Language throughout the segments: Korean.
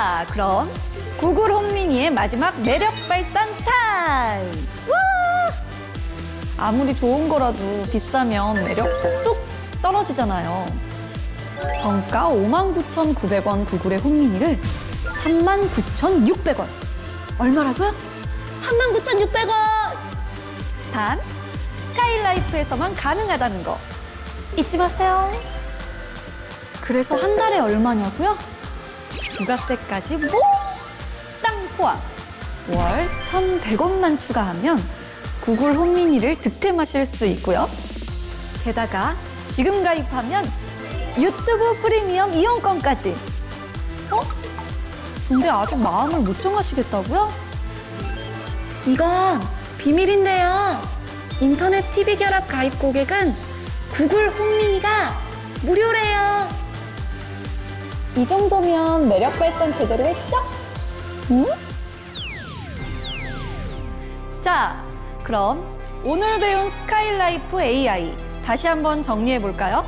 자, 그럼 구글 홈미니의 마지막 매력 발산 타임! 와! 아무리 좋은 거라도 비싸면 매력 뚝뚝 떨어지잖아요. 정가 59,900원 구글의 홈미니를 39,600원. 얼마라고요? 39,600원! 단 스카이라이프에서만 가능하다는 거 잊지 마세요. 그래서 한 달에 얼마냐고요? 부가세까지 몽땅 포함 월 1,100원만 추가하면 구글 홈미니를 득템하실 수 있고요. 게다가 지금 가입하면 유튜브 프리미엄 이용권까지. 어? 근데 아직 마음을 못 정하시겠다고요? 이건 비밀인데요. 인터넷 TV 결합 가입 고객은 구글 홈미니가 무료래요. 이 정도면 매력 발산 제대로 했죠? 응? 자, 그럼 오늘 배운 스카이라이프 AI 다시 한번 정리해 볼까요?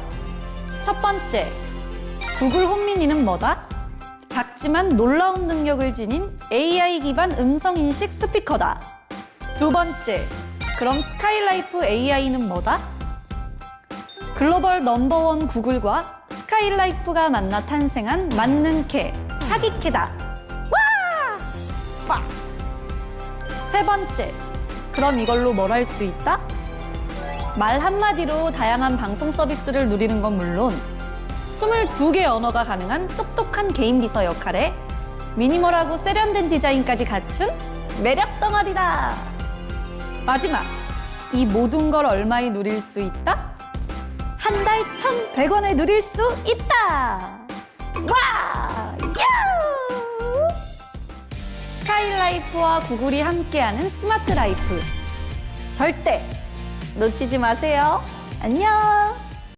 첫 번째, 구글 홈미니는 뭐다? 작지만 놀라운 능력을 지닌 AI 기반 음성 인식 스피커다. 두 번째, 그럼 스카이라이프 AI는 뭐다? 글로벌 넘버원 구글과 스카이라이프가 만나 탄생한 맞는 캐, 사기캐다. 와! 빡! 세 번째, 그럼 이걸로 뭘 할 수 있다? 말 한마디로 다양한 방송 서비스를 누리는 건 물론 22개 언어가 가능한 똑똑한 개인 비서 역할에 미니멀하고 세련된 디자인까지 갖춘 매력 덩어리다. 마지막, 이 모든 걸 얼마에 누릴 수 있다? 한달 1,100원에 누릴 수 있다. 와! 야! 스카이라이프와 구글이 함께하는 스마트 라이프. 절대 놓치지 마세요. 안녕.